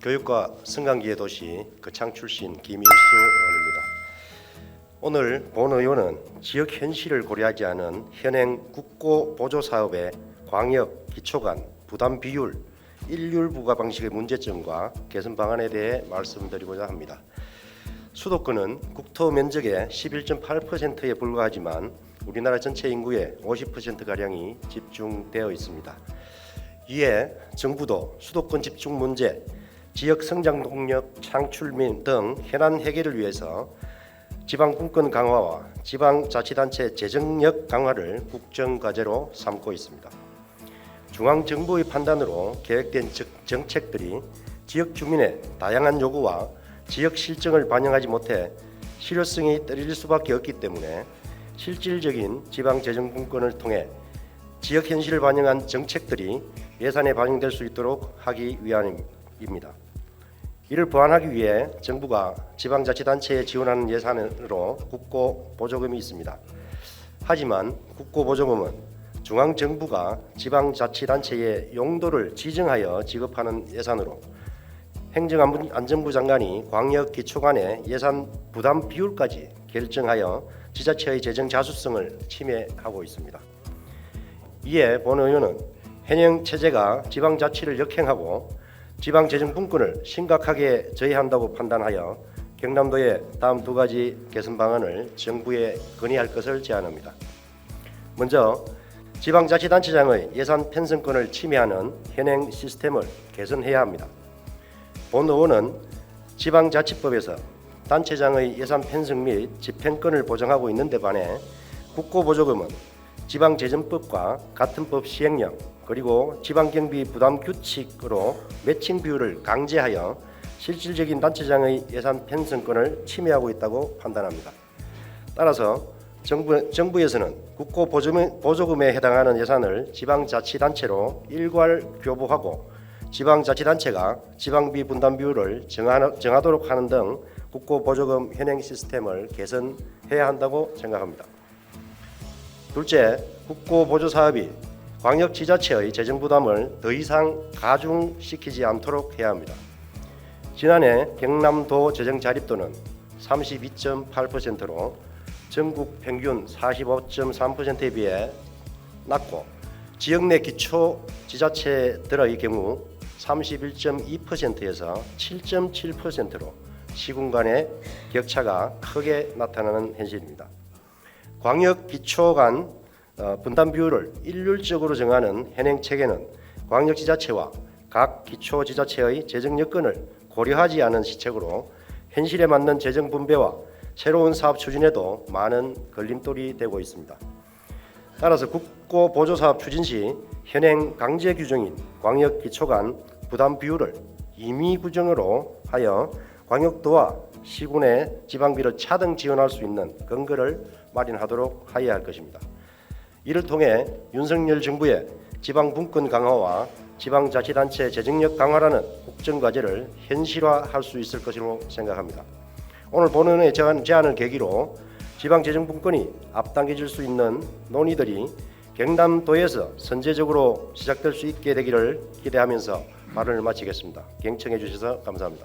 교육과 성강기의 도시 거창 출신 김일수 의원입니다. 오늘 본 의원은 지역 현실을 고려하지 않은 현행 국고 보조 사업의 광역 기초간 부담 비율 일률 부과 방식의 문제점과 개선 방안에 대해 말씀드리고자 합니다. 수도권은 국토 면적의 11.8%에 불과하지만 우리나라 전체 인구의 50% 가량이 집중되어 있습니다. 이에 정부도 수도권 집중 문제, 지역 성장 동력 창출 민등 현안 해결을 위해서 지방 분권 강화와 지방 자치단체 재정력 강화를 국정 과제로 삼고 있습니다. 중앙 정부의 판단으로 계획된 정- 정책들이 지역 주민의 다양한 요구와 지역 실정을 반영하지 못해 실효성이 떨어질 수밖에 없기 때문에 실질적인 지방 재정 분권을 통해 지역 현실을 반영한 정책들이 예산에 반영될 수 있도록 하기 위함입니다. 이를 보완하기 위해 정부가 지방자치단체에 지원하는 예산으로 국고 보조금이 있습니다. 하지만 국고 보조금은 중앙 정부가 지방자치단체의 용도를 지정하여 지급하는 예산으로 행정안전부 장관이 광역 기초간의 예산 부담 비율까지 결정하여 지자체의 재정 자주성을 침해하고 있습니다. 이에 본 의원은 현행 체제가 지방자치를 역행하고 지방재정분권을 심각하게 저해한다고 판단하여 경남도에 다음 두 가지 개선 방안을 정부에 건의할 것을 제안합니다. 먼저 지방자치단체장의 예산 편성권을 침해하는 현행 시스템을 개선해야 합니다. 본 의원은 지방자치법에서 단체장의 예산 편성 및 집행권을 보장하고 있는 데 반해 국고보조금은 지방재정법과 같은 법 시행령 그리고 지방경비 부담 규칙으로 매칭 비율을 강제하여 실질적인 단체장의 예산 편성권을 침해하고 있다고 판단합니다. 따라서 정부, 정부에서는 국고 보조금, 보조금에 해당하는 예산을 지방자치단체로 일괄 교부하고 지방자치단체가 지방비 분담 비율을 정하, 정하도록 하는 등 국고 보조금 현행 시스템을 개선해야 한다고 생각합니다. 둘째, 국고 보조 사업이 광역 지자체의 재정 부담을 더 이상 가중시키지 않도록 해야 합니다. 지난해 경남도 재정 자립도는 32.8%로 전국 평균 45.3%에 비해 낮고 지역 내 기초 지자체들의 경우 31.2%에서 7.7%로 시군 간의 격차가 크게 나타나는 현실입니다. 광역 기초 간 어, 분담 비율을 일률적으로 정하는 현행 체계는 광역 지자체와 각 기초 지자체의 재정 여건을 고려하지 않은 시책으로 현실에 맞는 재정 분배와 새로운 사업 추진에도 많은 걸림돌이 되고 있습니다. 따라서 국고 보조 사업 추진 시 현행 강제 규정인 광역 기초 간 부담 비율을 임의 규정으로 하여 광역도와 시군의 지방비를 차등 지원할 수 있는 근거를 마련하도록 하여야 할 것입니다. 이를 통해 윤석열 정부의 지방 분권 강화와 지방자치단체 재정력 강화라는 국정 과제를 현실화할 수 있을 것으로 생각합니다. 오늘 본원의 제안, 제안을 계기로 지방재정분권이 앞당겨질 수 있는 논의들이 경남도에서 선제적으로 시작될 수 있게 되기를 기대하면서 발언을 마치겠습니다. 경청해 주셔서 감사합니다.